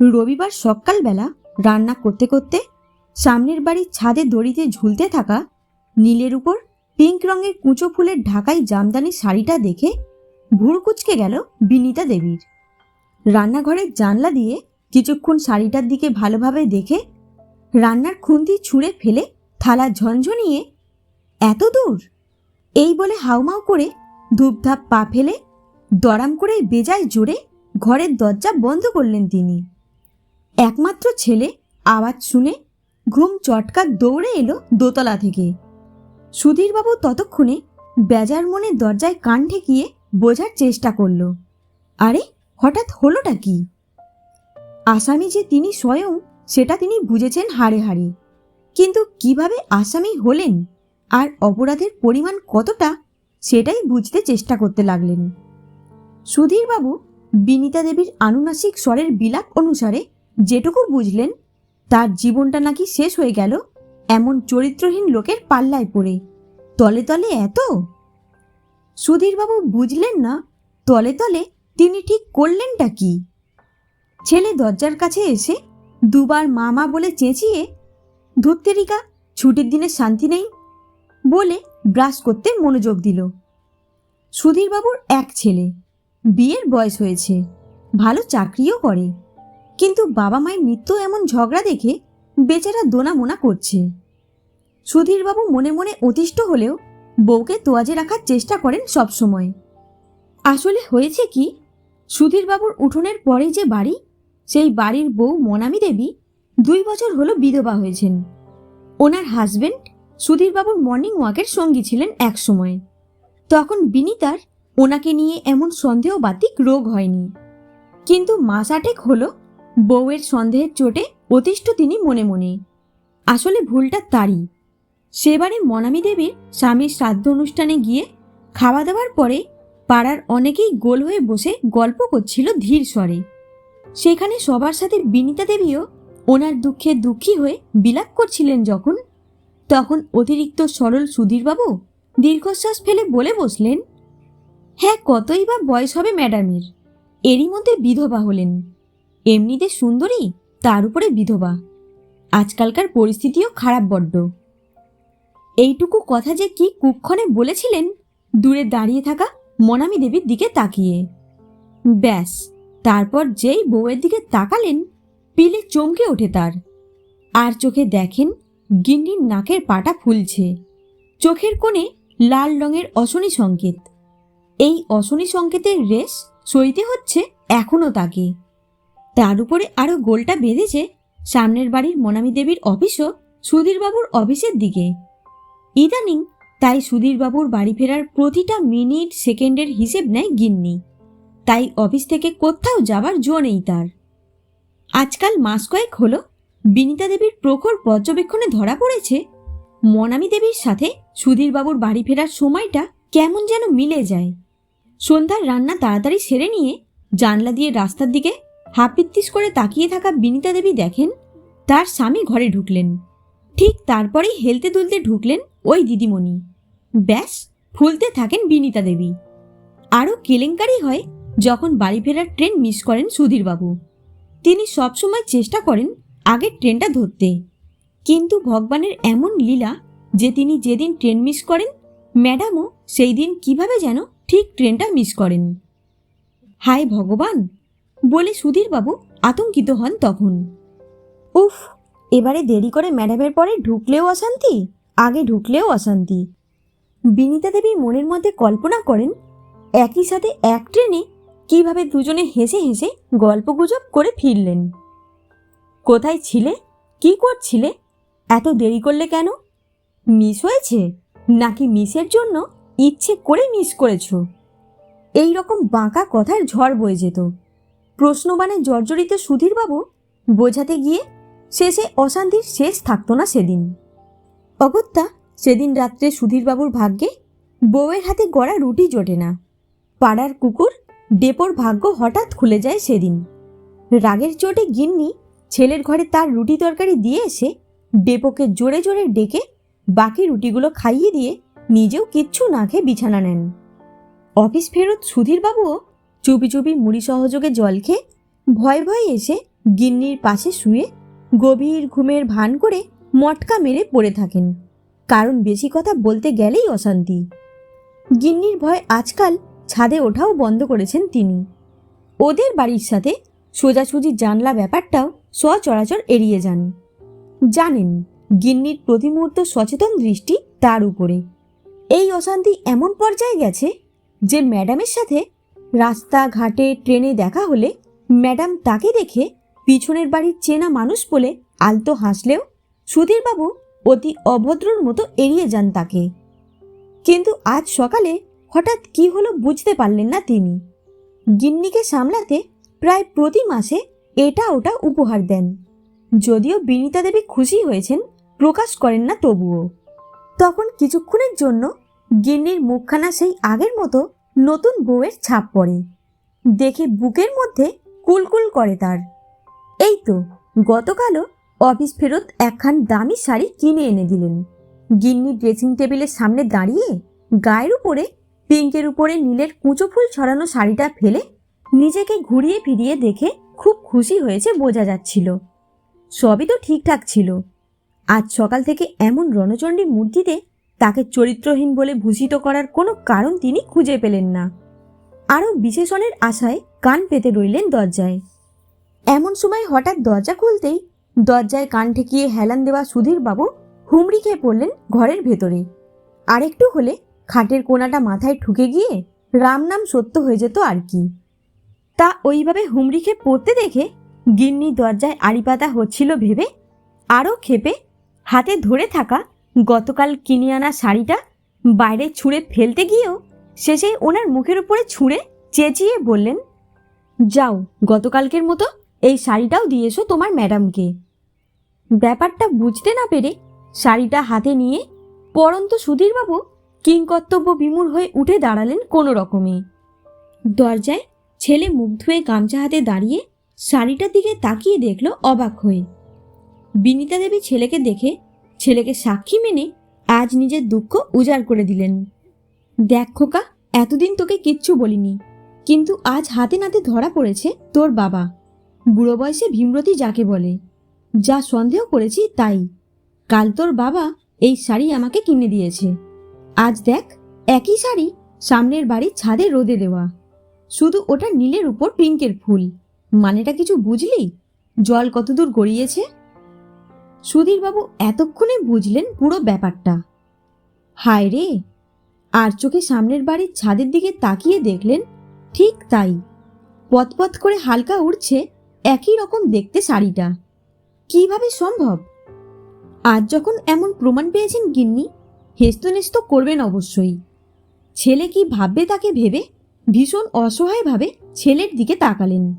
রবিবার সকালবেলা রান্না করতে করতে সামনের বাড়ির ছাদে দড়িতে ঝুলতে থাকা নীলের উপর পিঙ্ক রঙের কুঁচো ফুলের ঢাকাই জামদানি শাড়িটা দেখে ভুর কুচকে গেল বিনিতা দেবীর। রান্নাঘরের জানলা দিয়ে কিছুক্ষণ শাড়িটার দিকে ভালোভাবে দেখে রান্নার খুন্তি ছুঁড়ে ফেলে থালা ঝনঝনিয়ে, এত দূর? এই বলে হাউমাউ করে ধূপধাপ পা ফেলে দরাম করে বেজায় জোরে ঘরের দরজা বন্ধ করলেন তিনি। একমাত্র ছেলে আওয়াজ শুনে ঘুম চটকা দৌড়ে এলো দোতলা থেকে। সুধীরবাবু ততক্ষণে বেজার মনে দরজায় কান ঠেকিয়ে বোঝার চেষ্টা করল। আরে, হঠাৎ হলোটা কি? আসামি যে তিনি স্বয়ং, সেটা তিনি বুঝেছেন হাড়ে হাড়ে। কিন্তু কীভাবে আসামি হলেন আর অপরাধের পরিমাণ কতটা, সেটাই বুঝতে চেষ্টা করতে লাগলেন। সুধীরবাবু বিনিতা দেবীর আনুনাসিক স্বরের বিলাপ অনুসারে যেটুকু বুঝলেন, তার জীবনটা নাকি শেষ হয়ে গেল এমন চরিত্রহীন লোকের পাল্লায় পড়ে। তলে তলে এত? সুধীরবাবু বুঝলেন না, তলে তলে তিনি ঠিক করলেনটা কি? ছেলে দরজার কাছে এসে দুবার মামা বলে চেঁচিয়ে, ধুত্তেরিকা, ছুটির দিনে শান্তি নেই? বলে ব্রাশ করতে মনোযোগ দিল। সুধীরবাবুর এক ছেলে, বিয়ের বয়স হয়েছে, ভালো চাকরিও করে। কিন্তু বাবা মায়ের মৃত্যু এমন ঝগড়া দেখে বেচারা দোনামোনা করছে। সুধীরবাবু মনে মনে অতিষ্ঠ হলেও বউকে তোয়াজে রাখার চেষ্টা করেন সবসময়। আসলে হয়েছে কি? সুধীরবাবুর উঠোনের পরে যে বাড়ি, সেই বাড়ির বউ মনামী দেবী দুই বছর হলো বিধবা হয়েছেন। ওনার হাজবেন্ড সুধীরবাবুর মর্নিং ওয়াকের সঙ্গী ছিলেন এক সময় তখন বিনিতার ওনাকে নিয়ে এমন সন্দেহবাতিক রোগ হয়নি। কিন্তু মাস আটেক হলো বউয়ের সন্দেহের চোটে অতিষ্ঠ তিনি মনে মনে। আসলে ভুলটা তারই। সেবারে মনামী দেবীর স্বামীর শ্রাদ্ধ অনুষ্ঠানে গিয়ে খাওয়া দাওয়ার পরে পাড়ার অনেকেই গোল হয়ে বসে গল্প করছিল ধীর স্বরে। সেখানে সবার সাথে বিনিতা দেবীও ওনার দুঃখে দুঃখী হয়ে বিলাপ করছিলেন যখন, তখন অতিরিক্ত সরল সুধীরবাবু দীর্ঘশ্বাস ফেলে বলে বসলেন হ্যাঁ কতই বা বয়স হবে ম্যাডামের? এরই মধ্যে বিধবা হলেন। এমনিতে সুন্দরী, তার উপরে বিধবা। আজকালকার পরিস্থিতিও খারাপ বড্ড। এইটুকু কথা যে কি কুক্ষণে বলেছিলেন, দূরে দাঁড়িয়ে থাকা মনামী দেবীর দিকে তাকিয়ে। ব্যাস, তারপর যেই বউয়ের দিকে তাকালেন, পিলে চমকে ওঠে তার। আর চোখে দেখেন, গিন্নির নাকের পাটা ফুলছে। চোখের কোণে লাল রঙের অশনি সংকেত। এই অশনি সংকেতের রেশ সইতে হচ্ছে এখনও তাকে। তার উপরে আরও গোলটা বেঁধেছে সামনের বাড়ির মনামী দেবীর অফিসও সুধীরবাবুর অফিসের দিকে। ইদানিং তাই সুধীরবাবুর বাড়ি ফেরার প্রতিটা মিনিট সেকেন্ডের হিসেব নেয় গিন্নি। তাই অফিস থেকে কোথাও যাবার জো নেই তার। আজকাল মাস কয়েক হলো বিনিতা দেবীর প্রখর পর্যবেক্ষণে ধরা পড়েছে মনামী দেবীর সাথে সুধীরবাবুর বাড়ি ফেরার সময়টা কেমন যেন মিলে যায়। সন্ধ্যার রান্না তাড়াতাড়ি সেরে নিয়ে জানলা দিয়ে রাস্তার দিকে হাপিত্তিস করে তাকিয়ে থাকা বিনিতা দেবী দেখেন, তার স্বামী ঘরে ঢুকলেন। ঠিক তারপরেই হেলতে দুলতে ঢুকলেন ওই দিদিমণি। ব্যাস, ফুলতে থাকেন বিনিতা দেবী। আরও কেলেঙ্কারি হয় যখন বাড়ি ফেরার ট্রেন মিস করেন সুধীরবাবু। তিনি সবসময় চেষ্টা করেন আগের ট্রেনটা ধরতে। কিন্তু ভগবানের এমন লীলা যে তিনি যেদিন ট্রেন মিস করেন, ম্যাডামও সেই দিন কীভাবে যেন ঠিক ট্রেনটা মিস করেন। হায় ভগবান! বলে সুধীরবাবু আতঙ্কিত হন তখন। উফ, এবারে দেরি করে ম্যাডামের পরে ঢুকলেও অশান্তি, আগে ঢুকলেও অশান্তি। বিনিতা দেবী মনের মধ্যে কল্পনা করেন, একই সাথে এক ট্রেনে কীভাবে দুজনে হেসে হেসে গল্পগুজব করে ফিরলেন। কোথায় ছিলে? কি করছিলে? এত দেরি করলে কেন? মিস হয়েছে? নাকি মিসের জন্য ইচ্ছে করে মিস করেছ? এই রকম বাঁকা কথার ঝড় বয়ে যেত। প্রশ্নবাণে জর্জরিত সুধীরবাবু বোঝাতে গিয়ে শেষে অশান্তির শেষ থাকতো না সেদিন। অগত্যা সেদিন রাত্রে সুধীরবাবুর ভাগ্যে বউয়ের হাতে গড়া রুটি জোটে না। পাড়ার কুকুর ডেপোর ভাগ্য হঠাৎ খুলে যায় সেদিন। রাগের চোটে গিন্নি ছেলের ঘরে তার রুটি তরকারি দিয়ে এসে ডেপোকে জোরে জোরে ডেকে বাকি রুটিগুলো খাইয়ে দিয়ে নিজেও কিচ্ছু না খেয়ে বিছানা নেন। অফিস ফেরত সুধীরবাবুও চুপি চুপি মুড়ি সহযোগে জল খেয়ে ভয় ভয়ে এসে গিন্নির পাশে শুয়ে গভীর ঘুমের ভান করে মটকা মেরে পড়ে থাকেন। কারণ বেশি কথা বলতে গেলেই অশান্তি। গিন্নির ভয় আজকাল ছাদে ওঠাও বন্ধ করেছেন তিনি। ওদের বাড়ির সাথে সোজাসুজি জানলা ব্যাপারটাও সচরাচর এড়িয়ে যান। জানেন, গিন্নির প্রতি মুহূর্ত সচেতন দৃষ্টি তার উপরে। এই অশান্তি এমন পর্যায়ে গেছে যে ম্যাডামের সাথে রাস্তা ঘাটে ট্রেনে দেখা হলে ম্যাডাম তাকে দেখে পিছনের বাড়ির চেনা মানুষ বলে আলতো হাসলেও সুধীরবাবু অতি অভদ্রর মতো এড়িয়ে যান তাকে। কিন্তু আজ সকালে হঠাৎ কি হলো বুঝতে পারলেন না তিনি। গিন্নিকে সামলাতে প্রায় প্রতি মাসে এটা ওটা উপহার দেন। যদিও বিনীতা দেবী খুশি হয়েছেন, প্রকাশ করেন না তবুও। তখন কিছুক্ষণের জন্য গিন্নির মুখখানা সেই আগের মতো নতুন বউয়ের ছাপ পড়ে। দেখে বুকের মধ্যে কুলকুল করে তার। এই তো, গতকালও অফিস ফেরত একখান দামি শাড়ি কিনে এনে দিলেন। গিন্নি ড্রেসিং টেবিলের সামনে দাঁড়িয়ে গায়ের উপরে পিঙ্কের উপরে নীলের কুঁচো ফুল ছড়ানো শাড়িটা ফেলে নিজেকে ঘুরিয়ে ফিরিয়ে দেখে খুব খুশি হয়েছে বোঝা যাচ্ছিল। সবই তো ঠিকঠাক ছিল। আজ সকাল থেকে এমন রণচণ্ডী মূর্তিতে তাকে চরিত্রহীন বলে ভূষিত করার কোনো কারণ তিনি খুঁজে পেলেন না। আরও বিশেষণের আশায় কান পেতে রইলেন দরজায়। এমন সময় হঠাৎ দরজা খুলতেই দরজায় কান ঠেকিয়ে হেলান দেওয়া সুধীরবাবু হুমড়ি খেয়ে পড়লেন ঘরের ভেতরে। আরেকটু হলে খাটের কোনাটা মাথায় ঠুকে গিয়ে রাম নাম সত্য হয়ে যেত আর কি। তা ওইভাবে হুমড়ি খেয়ে পড়তে দেখে গিন্নি দরজায় আড়িপাতা হচ্ছিল ভেবে আরও ক্ষেপে হাতে ধরে থাকা গতকাল কিনে আনা শাড়িটা বাইরে ছুঁড়ে ফেলতে গিয়েও শেষে ওনার মুখের উপরে ছুঁড়ে চেঁচিয়ে বললেন, যাও, গতকালকের মতো এই শাড়িটাও দিয়ে এসো তোমার ম্যাডামকে। ব্যাপারটা বুঝতে না পেরে শাড়িটা হাতে নিয়ে পরন্ত সুধীরবাবু কিংকর্তব্য বিমূর হয়ে উঠে দাঁড়ালেন কোনো রকমে। দরজায় ছেলে মুখ ধুয়ে গামছা হাতে দাঁড়িয়ে শাড়িটার দিকে তাকিয়ে দেখল অবাক হয়ে। বিনিতা দেবী ছেলেকে দেখে ছেলেকে সাক্ষী মেনে আজ নিজের দুঃখ উজাড় করে দিলেন। দেখ খোকা, এতদিন তোকে কিচ্ছু বলিনি, কিন্তু আজ হাতে নাতে ধরা পড়েছে তোর বাবা। বুড়ো বয়সে ভীমরতি যাকে বলে। যা সন্দেহ করেছি তাই। কাল তোর বাবা এই শাড়ি আমাকে কিনে দিয়েছে। আজ দেখ, একই শাড়ি সামনের বাড়ির ছাদে রোদে দেওয়া। শুধু ওটা নীলের উপর পিঙ্কের ফুল। মানেটা কিছু বুঝলি? জল কতদূর গড়িয়েছে? সুধীরবাবু এতক্ষণে বুঝলেন পুরো ব্যাপারটা। হায় রে আর চোখে সামনের বাড়ির ছাদের দিকে তাকিয়ে দেখলেন ঠিক তাই। পথপথ করে হালকা উড়ছে একই রকম দেখতে শাড়িটা। কীভাবে সম্ভব? আজ যখন এমন প্রমাণ পেয়েছেন গিন্নি, হেস্তনেস্ত করবেন অবশ্যই। ছেলে কি ভাববে তাকে ভেবে? ভীষণ অসহায়ভাবে ছেলের দিকে তাকালেন।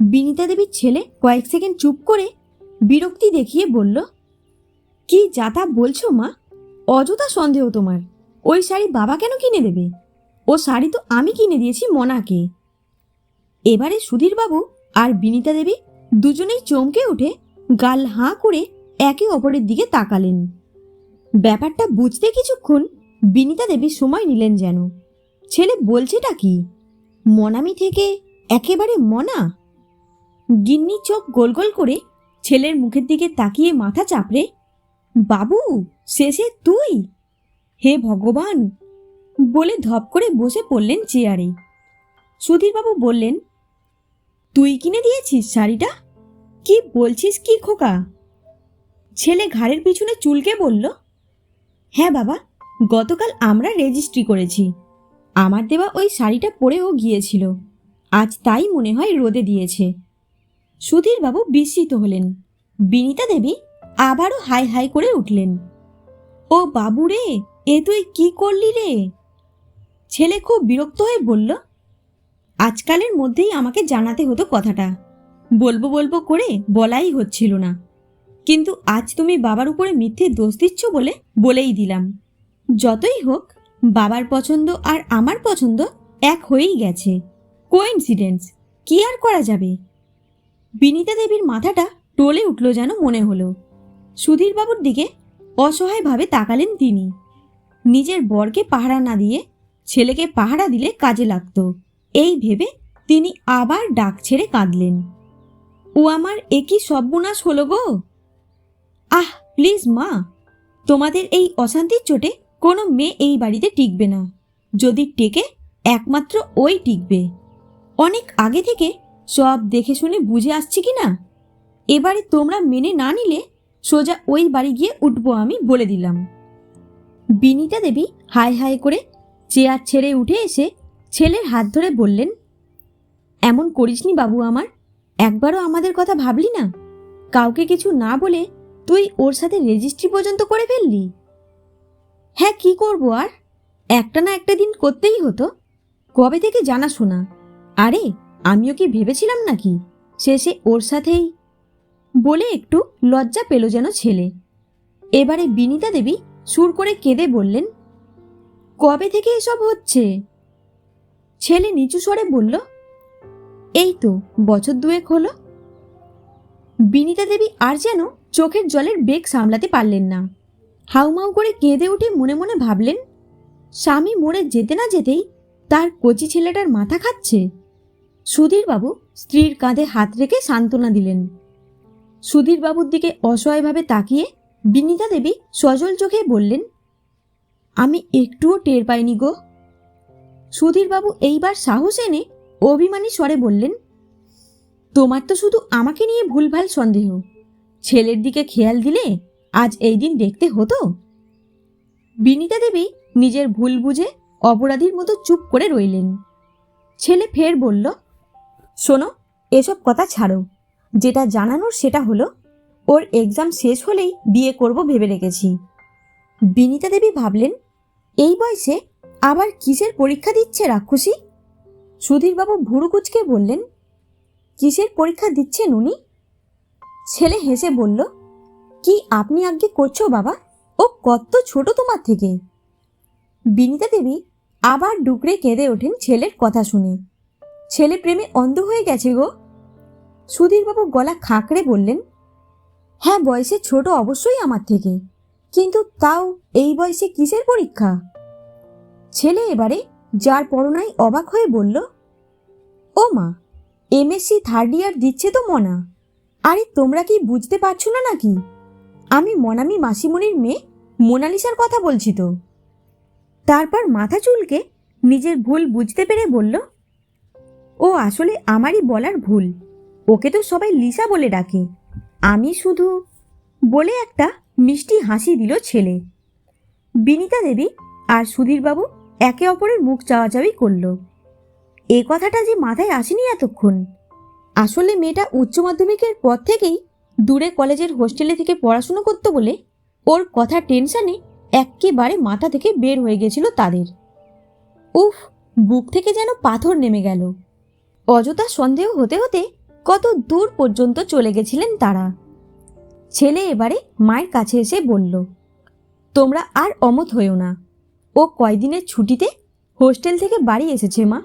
বিনিতা দেবীর ছেলে কয়েক সেকেন্ড চুপ করে বিরক্তি দেখিয়ে বলল, কি যা তা বলছো মা? অযথা সন্দেহ তোমার। ওই শাড়ি বাবা কেন কিনে দেবে? ও শাড়ি তো আমি কিনে দিয়েছি মনাকে। এবারে সুধীরবাবু আর বিনিতা দেবী দুজনেই চমকে উঠে গাল হাঁ করে একে অপরের দিকে তাকালেন। ব্যাপারটা বুঝতে কিছুক্ষণ বিনিতা দেবী সময় নিলেন যেন। ছেলে বলছেটা কি? মনামি থেকে একেবারে মনা? গিন্নি চোখ গোল গোল করে ছেলের মুখের দিকে তাকিয়ে মাথা চাপড়ে, বাবু শেষে তুই? হে ভগবান! বলে ধপ করে বসে পড়লেন চেয়ারে। সুধীরবাবু বললেন, তুই কিনে দিয়েছিস শাড়িটা? কি বলছিস কি খোকা? ছেলে ঘাড়ের পিছনে চুলকে বলল হ্যাঁ বাবা, গতকাল আমরা রেজিস্ট্রি করেছি। আমার দেওয়া ওই শাড়িটা পরেও গিয়েছিল। আজ তাই মনে হয় রোদে দিয়েছে। সুধীরবাবু বিস্মিত হলেন। বিনিতা দেবী আবারও হাই হাই করে উঠলেন। ও বাবু রে এ তুই কি করলি রে? ছেলে খুব বিরক্ত হয়ে বলল, আজকালের মধ্যেই আমাকে জানাতে হতো কথাটা। বলব বলব করে বলাই হচ্ছিল না। কিন্তু আজ তুমি বাবার উপরে মিথ্যে দোষ দিচ্ছ বলে বলেই দিলাম। যতই হোক, বাবার পছন্দ আর আমার পছন্দ এক হয়েই গেছে। কোইন্সিডেন্স কি আর করা যাবে? বিনিতা দেবীর মাথাটা টলে উঠল যেন মনে হলো। সুধীরবাবুর দিকে অসহায়ভাবে তাকালেন তিনি। নিজের বরকে পাহারা না দিয়ে ছেলেকে পাহারা দিলে কাজে লাগতো। এই ভেবে তিনি আবার ডাক ছেড়ে কাঁদলেন। ও আমার একই সর্বনাশ হলো গো? আহ প্লিজ মা, তোমাদের এই অশান্তির চোটে কোনো মেয়ে এই বাড়িতে টিকবে না। যদি টেকে, একমাত্র ওই টিকবে। অনেক আগে থেকে সব দেখে শুনে বুঝে আসছে কি না? এবারে তোমরা মেনে না নিলে সোজা ওই বাড়ি গিয়ে উঠবো আমি বলে দিলাম। বিনিতা দেবী হাই হাই করে চেয়ার ছেড়ে উঠে এসে ছেলের হাত ধরে বললেন, এমন করিসনি বাবু আমার, একবারও আমাদের কথা ভাবলি না? কাউকে কিছু না বলে তুই ওর সাথে রেজিস্ট্রি পর্যন্ত করে ফেললি? হ্যাঁ কি করব আর? একটা না একটা দিন করতেই হতো। কবে থেকে জানাশোনা? আরে আমিও কি ভেবেছিলাম নাকি? শেষে ওর সাথেই বলে একটু লজ্জা পেল যেন ছেলে। এবারে বিনিতা দেবী সুর করে কেঁদে বললেন, কবে থেকে এসব হচ্ছে? ছেলে নিচু স্বরে বলল, এই তো বছর দুয়েক হলো। বিনিতা দেবী আর যেন চোখের জলের বেগ সামলাতে পারলেন না। হাউমাউ করে কেঁদে উঠে মনে মনে ভাবলেন, স্বামী মরে যেতে না যেতেই তার কচি ছেলেটার মাথা খাচ্ছে? সুধীরবাবু স্ত্রীর কাঁধে হাত রেখে সান্ত্বনা দিলেন। সুধীরবাবুর দিকে অসহায়ভাবে তাকিয়ে বিনিতা দেবী সজল চোখে বললেন, আমি একটুও টের পাইনি গো। সুধীরবাবু এইবার সাহস এনে অভিমানী স্বরে বললেন, তোমার তো শুধু আমাকে নিয়ে ভুলভাল সন্দেহ। ছেলের দিকে খেয়াল দিলে আজ এই দিন দেখতে হতো? বিনিতা দেবী নিজের ভুল বুঝে অপরাধীর মতো চুপ করে রইলেন। ছেলে ফের বলল শোনো, এসব কথা ছাড়ো। যেটা জানানোর সেটা হলো, ওর এক্সাম শেষ হলেই বিয়ে করব ভেবে রেখেছি। বিনিতা দেবী ভাবলেন, এই বয়সে আবার কিসের পরীক্ষা দিচ্ছে রাক্ষসী? সুধীরবাবু ভুরু কুচকে বললেন, কিসের পরীক্ষা দিচ্ছেন উনি? ছেলে হেসে বলল, কি আপনি আজ্ঞে করছ বাবা? ও কত ছোট তোমার থেকে। বিনিতা দেবী আবার ডুকরে কেঁদে ওঠেন ছেলের কথা শুনে। ছেলে প্রেমে অন্ধ হয়ে গেছে গো। সুধীরবাবু গলা খাঁকড়ে বললেন হ্যাঁ বয়সে ছোট অবশ্যই আমার থেকে, কিন্তু তাও এই বয়সে কিসের পরীক্ষা? ছেলে এবারে যার পরনাই অবাক হয়ে বলল, ও মা, এমএসসি থার্ড ইয়ার দিচ্ছে তো মনা, আরে তোমরা কি বুঝতে পারছ না নাকি? আমি মনামি মাসিমণির মেয়ে মোনালিসার কথা বলছি তো। তারপর মাথা চুলকে নিজের ভুল বুঝতে পেরে বলল ও আসলে আমারই বলার ভুল। ওকে তো সবাই লিসা বলে ডাকে। আমি শুধু বলে একটা মিষ্টি হাসি দিল ছেলে। বিনিতা দেবী আর সুধীরবাবু একে অপরের মুখ চাওয়াচাওয়ি করল। এ কথাটা যে মাথায় আসেনি এতক্ষণ। আসলে মেয়েটা উচ্চ মাধ্যমিকের পর থেকেই দূরে কলেজের হোস্টেলে থেকে পড়াশুনো করতো বলে ওর কথা টেনশানে একেবারে মাথা থেকে বের হয়ে গেছিল তাদের। উফ, বুক থেকে যেন পাথর নেমে গেল। অযথা সন্দেহ হতে হতে কত দূর পর্যন্ত চলে গেছিলেন তারা। ছেলে এবারে মায়ের কাছে এসে বলল, তোমরা আর অমত হয়েও না। ও কয়দিনের ছুটিতে হোস্টেল থেকে বাড়ি এসেছে মা।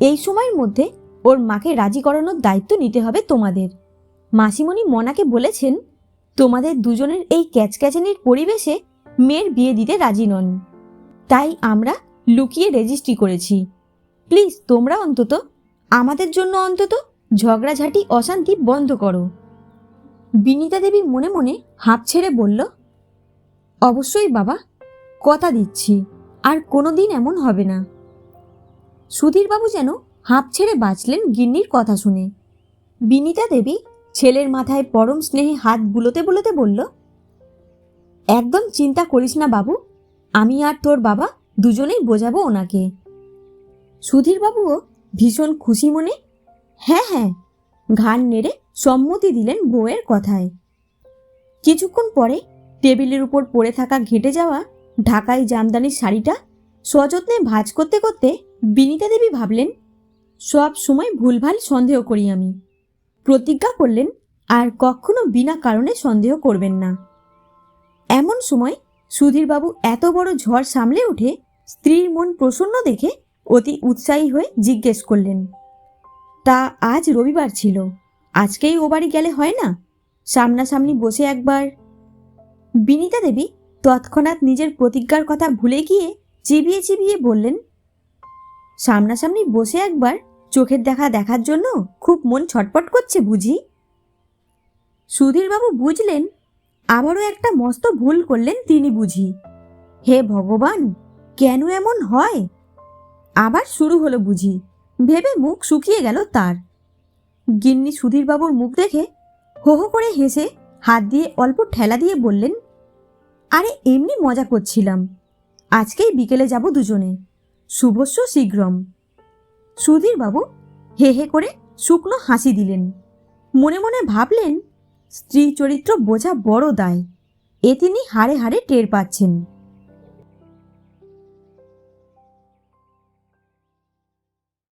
এই সময়ের মধ্যে ওর মাকে রাজি করানোর দায়িত্ব নিতে হবে তোমাদের। মাসিমণি মনাকে বলেছেন, তোমাদের দুজনের এই ক্যাচক্যাচানির পরিবেশে মেয়ের বিয়ে দিতে রাজি নন। তাই আমরা লুকিয়ে রেজিস্ট্রি করেছি। প্লিজ তোমরা অন্তত আমাদের জন্য অন্তত ঝগড়াঝাটি, অশান্তি বন্ধ করো। বিনিতা দেবী মনে মনে হাঁপ ছেড়ে বলল, অবশ্যই বাবা, কথা দিচ্ছি, আর কোনো দিন এমন হবে না। সুধীরবাবু যেন হাঁপ ছেড়ে বাঁচলেন গিন্নির কথা শুনে। বিনিতা দেবী ছেলের মাথায় পরম স্নেহে হাত বুলোতে বুলোতে বলল, একদম চিন্তা করিস না বাবু, আমি আর তোর বাবা দুজনেই বোঝাবো ওনাকে। সুধীরবাবুও ভীষণ খুশি মনে? হ্যাঁ হ্যাঁ। ঘাড় নেড়ে সম্মতি দিলেন বউয়ের কথায়। কিছুক্ষণ পরে টেবিলের উপর পড়ে থাকা ঘেটে যাওয়া ঢাকাই জামদানির শাড়িটা সযত্নে ভাঁজ করতে করতে বিনিতা দেবী ভাবলেন, সব সময় ভুলভাল সন্দেহ করি আমি। প্রতিজ্ঞা করলেন, আর কখনো বিনা কারণে সন্দেহ করবেন না। এমন সময় সুধীরবাবু এত বড় ঝড় সামলে উঠে স্ত্রীর মন প্রসন্ন দেখে অতি উৎসাহী হয়ে জিজ্ঞেস করলেন, তা আজ রবিবার ছিল, আজকেই ও বাড়ি গেলে হয় না? সামনাসামনি বসে একবার। বিনিতা দেবী তৎক্ষণাৎ নিজের প্রতিজ্ঞার কথা ভুলে গিয়ে চিবিয়ে চিবিয়ে বললেন, সামনাসামনি বসে একবার, চোখের দেখা দেখার জন্য খুব মন ছটপট করছে বুঝি? সুধীরবাবু বুঝলেন, আবারও একটা মস্ত ভুল করলেন তিনি বুঝি। হে ভগবান, কেন এমন হয়? আবার শুরু হলো বুঝি। ভেবে মুখ শুকিয়ে গেল তার। গিন্নি সুধীরবাবুর মুখ দেখে হো হো করে হেসে হাত দিয়ে অল্প ঠেলা দিয়ে বললেন, আরে, এমনি মজা করছিলাম। আজকেই বিকেলে যাব দুজনে। শুভস্য শীঘ্রম। সুধীরবাবু হে হে করে শুকনো হাসি দিলেন। মনে মনে ভাবলেন স্ত্রী চরিত্র বোঝা বড় দায়। এ তিনি হাড়ে হাড়ে টের পাচ্ছেন।